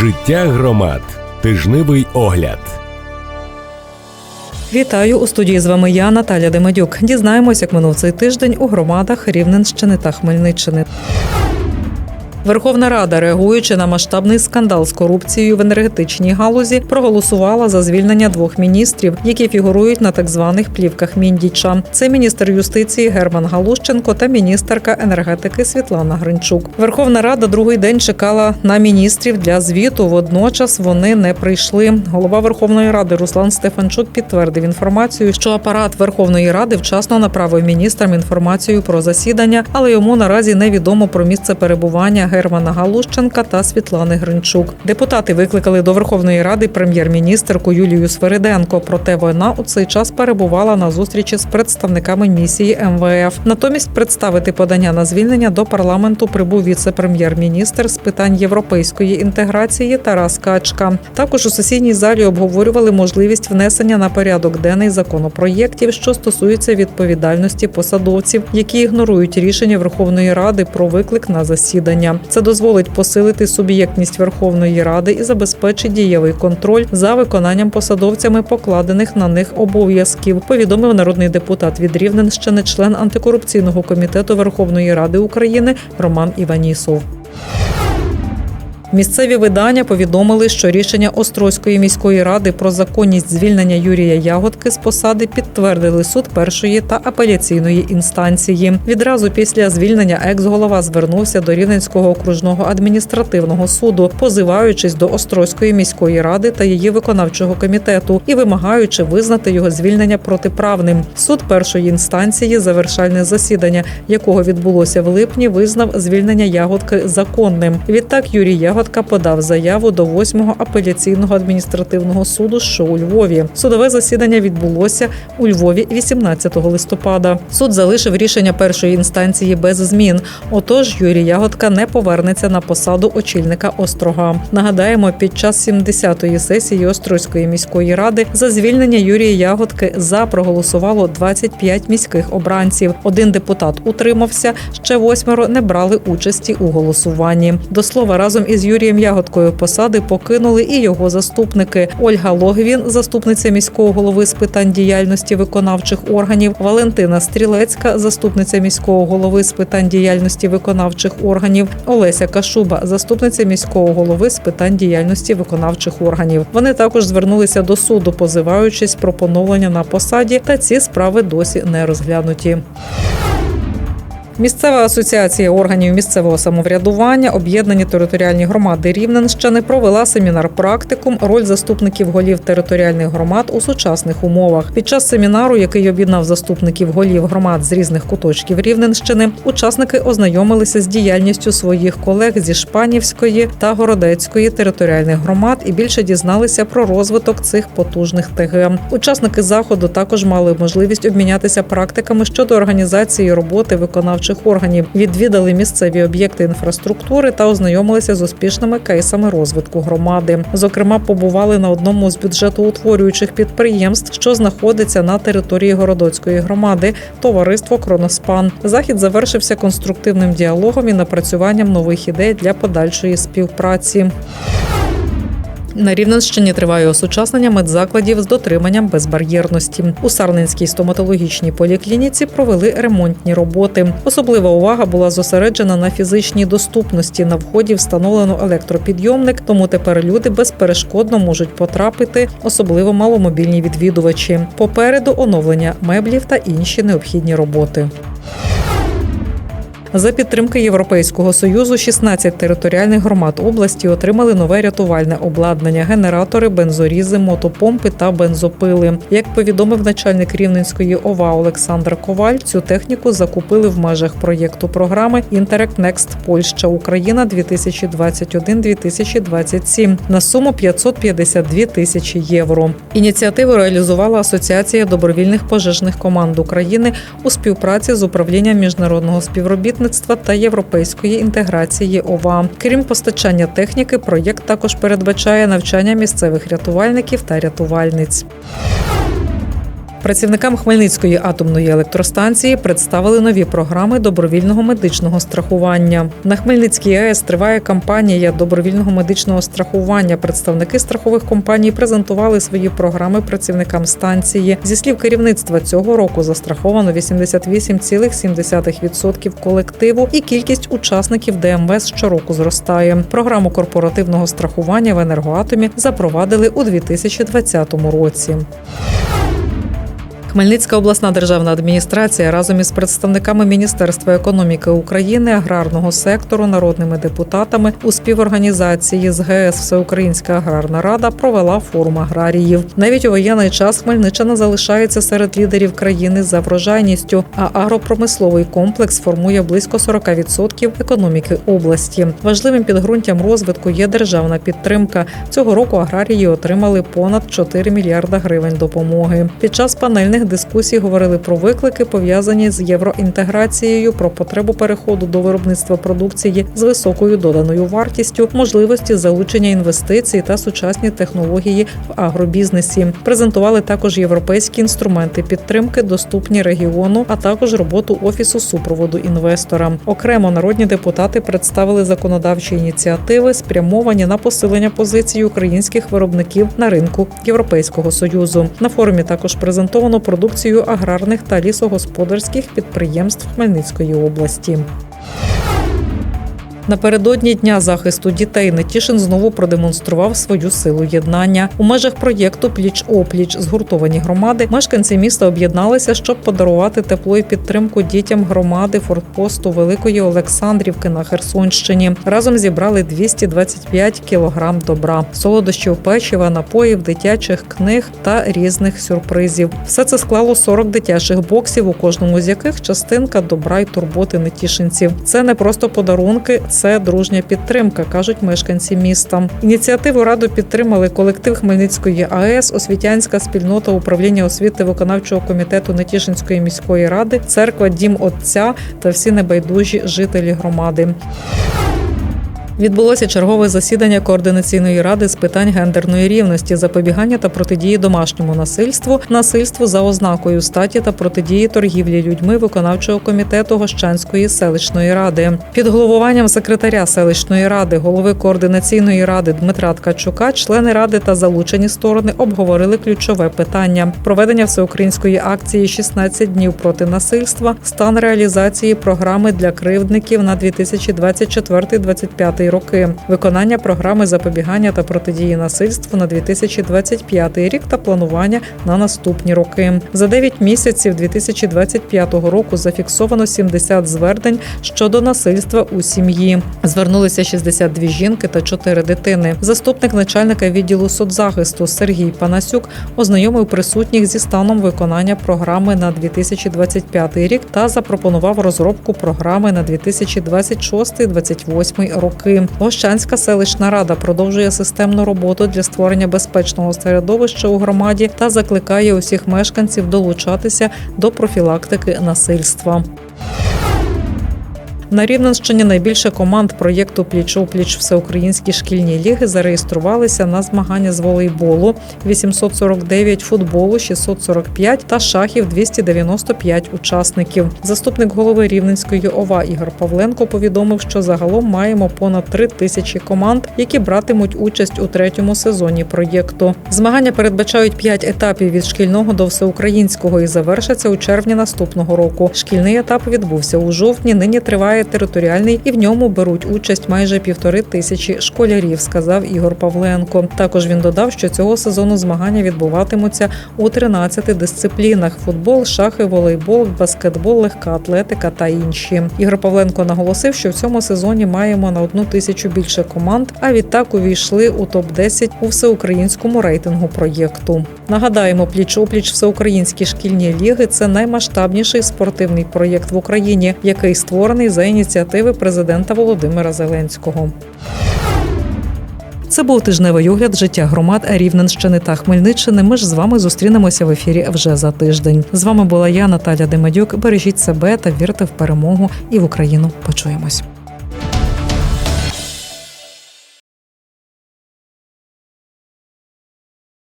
Життя громад. Тижневий огляд. Вітаю у студії. З вами я, Наталя Демадюк. Дізнаємось, як минув цей тиждень у громадах Рівненщини та Хмельниччини. Верховна Рада, реагуючи на масштабний скандал з корупцією в енергетичній галузі, проголосувала за звільнення двох міністрів, які фігурують на так званих плівках Міндіча. Це міністр юстиції Герман Галущенко та міністерка енергетики Світлана Гринчук. Верховна Рада другий день чекала на міністрів для звіту. Водночас вони не прийшли. Голова Верховної Ради Руслан Стефанчук підтвердив інформацію, що апарат Верховної Ради вчасно направив міністрам інформацію про засідання, але йому наразі невідомо про місце перебування Германа Галущенка та Світлани Гринчук. Депутати викликали до Верховної Ради прем'єр-міністерку Юлію Свериденко. Проте вона у цей час перебувала на зустрічі з представниками місії МВФ. Натомість представити подання на звільнення до парламенту прибув віце-прем'єр-міністр з питань європейської інтеграції Тарас Качка. Також у сесійній залі обговорювали можливість внесення на порядок денний законопроєктів, що стосуються відповідальності посадовців, які ігнорують рішення Верховної Ради про виклик на засідання. Це дозволить посилити суб'єктність Верховної Ради і забезпечить дієвий контроль за виконанням посадовцями покладених на них обов'язків. Повідомив народний депутат від Рівненщини, член антикорупційного комітету Верховної Ради України Роман Іванісов. Місцеві видання повідомили, що рішення Острозької міської ради про законність звільнення Юрія Ягодки з посади підтвердили суд першої та апеляційної інстанції. Відразу після звільнення екс-голова звернувся до Рівненського окружного адміністративного суду, позиваючись до Острозької міської ради та її виконавчого комітету і вимагаючи визнати його звільнення протиправним. Суд першої інстанції, завершальне засідання, якого відбулося в липні, визнав звільнення ягодки законним. Відтак Юрій Ягодка подав заяву до 8-го апеляційного адміністративного суду, що у Львові. Судове засідання відбулося у Львові 18 листопада. Суд залишив рішення першої інстанції без змін. Отож, Юрій Ягодка не повернеться на посаду очільника острога. Нагадаємо, під час 70-ї сесії Острозької міської ради за звільнення Юрія Ягодки за проголосувало 25 міських обранців. Один депутат утримався, ще восьмеро не брали участі у голосуванні. До слова, разом із Юрієм Ягодкою посади покинули і його заступники. Ольга Логвін, заступниця міського голови з питань діяльності виконавчих органів, Валентина Стрілецька, заступниця міського голови з питань діяльності виконавчих органів, Олеся Кашуба, заступниця міського голови з питань діяльності виконавчих органів. Вони також звернулися до суду, позиваючись про поновлення на посаді, та ці справи досі не розглянуті. Місцева асоціація органів місцевого самоврядування, об'єднані територіальні громади Рівненщини провела семінар практикум роль заступників голів територіальних громад у сучасних умовах. Під час семінару, який об'єднав заступників голів громад з різних куточків Рівненщини, учасники ознайомилися з діяльністю своїх колег зі Шпанівської та Городецької територіальних громад і більше дізналися про розвиток цих потужних ТГ. Учасники заходу також мали можливість обмінятися практиками щодо організації роботи виконавчих виконавчих органів, відвідали місцеві об'єкти інфраструктури та ознайомилися з успішними кейсами розвитку громади. Зокрема, побували на одному з бюджетоутворюючих підприємств, що знаходиться на території городоцької громади, товариство Кроноспан. Захід завершився конструктивним діалогом і напрацюванням нових ідей для подальшої співпраці. На Рівненщині триває осучаснення медзакладів з дотриманням безбар'єрності. У Сарненській стоматологічній поліклініці провели ремонтні роботи. Особлива увага була зосереджена на фізичній доступності. На вході встановлено електропідйомник, тому тепер люди безперешкодно можуть потрапити, особливо маломобільні відвідувачі. Попереду оновлення меблів та інші необхідні роботи. За підтримки Європейського союзу 16 територіальних громад області отримали нове рятувальне обладнання, генератори, бензорізи, мотопомпи та бензопили. Як повідомив начальник Рівненської ОВА Олександр Коваль, цю техніку закупили в межах проєкту програми Інтерект Next Польща Україна 2021-2027 на суму 552 тисячі євро. Ініціативу реалізувала Асоціація добровільних пожежних команд України у співпраці з управлінням міжнародного співробітництва та європейської інтеграції ОВА. Крім постачання техніки, проєкт також передбачає навчання місцевих рятувальників та рятувальниць. Працівникам Хмельницької атомної електростанції представили нові програми добровільного медичного страхування. На Хмельницькій АЕС триває кампанія добровільного медичного страхування. Представники страхових компаній презентували свої програми працівникам станції. Зі слів керівництва цього року застраховано 88,7% колективу, і кількість учасників ДМВС щороку зростає. Програму корпоративного страхування в енергоатомі запровадили у 2020 році. Хмельницька обласна державна адміністрація разом із представниками Міністерства економіки України, аграрного сектору, народними депутатами у співорганізації з ГС Всеукраїнська аграрна рада провела форум аграріїв. Навіть у воєнний час Хмельниччина залишається серед лідерів країни за врожайністю, а агропромисловий комплекс формує близько 40% економіки області. Важливим підґрунтям розвитку є державна підтримка. Цього року аграрії отримали понад 4 мільярда гривень допомоги. Під час панельних дискусій говорили про виклики, пов'язані з євроінтеграцією, про потребу переходу до виробництва продукції з високою доданою вартістю, можливості залучення інвестицій та сучасні технології в агробізнесі. Презентували також європейські інструменти підтримки, доступні регіону, а також роботу офісу супроводу інвестора. Окремо народні депутати представили законодавчі ініціативи, спрямовані на посилення позиції українських виробників на ринку Європейського союзу. На форумі також презентовано продукцію аграрних та лісогосподарських підприємств Хмельницької області. Напередодні дня захисту дітей Нетішин знову продемонстрував свою силу єднання. У межах проєкту Пліч опліч згуртовані громади. Мешканці міста об'єдналися, щоб подарувати тепло і підтримку дітям громади фортпосту Великої Олександрівки на Херсонщині. Разом зібрали 225 кілограм добра, солодощів, печива, напоїв, дитячих книг та різних сюрпризів. Все це склало 40 дитячих боксів, у кожному з яких частинка добра й турботи нетішинців. Це не просто подарунки це дружня підтримка, кажуть мешканці міста. Ініціативу раду підтримали колектив Хмельницької АЕС, освітянська спільнота управління освіти виконавчого комітету Нетішинської міської ради, церква Дім Отця та всі небайдужі жителі громади. Відбулося чергове засідання координаційної ради з питань гендерної рівності, запобігання та протидії домашньому насильству, насильству за ознакою статі та протидії торгівлі людьми виконавчого комітету Гощанської селищної ради. Під головуванням секретаря селищної ради, голови координаційної ради Дмитра Ткачука, члени ради та залучені сторони обговорили ключове питання: проведення всеукраїнської акції «16 днів проти насильства, стан реалізації програми для кривдників на 2024-2025 роки, виконання програми запобігання та протидії насильству на 2025 рік та планування на наступні роки. За 9 місяців 2025 року зафіксовано 70 звернень щодо насильства у сім'ї. Звернулися 62 жінки та 4 дитини. Заступник начальника відділу соцзахисту Сергій Панасюк ознайомив присутніх зі станом виконання програми на 2025 рік та запропонував розробку програми на 2026-2028 роки. Гощанська селищна рада продовжує системну роботу для створення безпечного середовища у громаді та закликає усіх мешканців долучатися до профілактики насильства. На Рівненщині найбільше команд проєкту Пліч опліч всеукраїнські шкільні ліги зареєструвалися на змагання з волейболу 849 футболу, 645 та шахів 295 учасників. Заступник голови Рівненської ОВА Ігор Павленко повідомив, що загалом маємо понад три тисячі команд, які братимуть участь у третьому сезоні проєкту. Змагання передбачають п'ять етапів від шкільного до всеукраїнського і завершаться у червні наступного року. Шкільний етап відбувся у жовтні. Нині триває територіальний і в ньому беруть участь майже півтори тисячі школярів, сказав Ігор Павленко. Також він додав, що цього сезону змагання відбуватимуться у 13 дисциплінах: футбол, шахи, волейбол, баскетбол, легка атлетика та інші. Ігор Павленко наголосив, що в цьому сезоні маємо на одну тисячу більше команд, а відтак увійшли у топ 10 у всеукраїнському рейтингу проєкту. Нагадаємо, пліч опліч всеукраїнські шкільні ліги це наймасштабніший спортивний проєкт в Україні, який створений за ініціативи президента Володимира Зеленського. Це був тижневий огляд життя громад Рівненщини та Хмельниччини. Ми ж з вами зустрінемося в ефірі вже за тиждень. З вами була я, Наталя Демадюк. Бережіть себе та вірте в перемогу. І в Україну почуємось.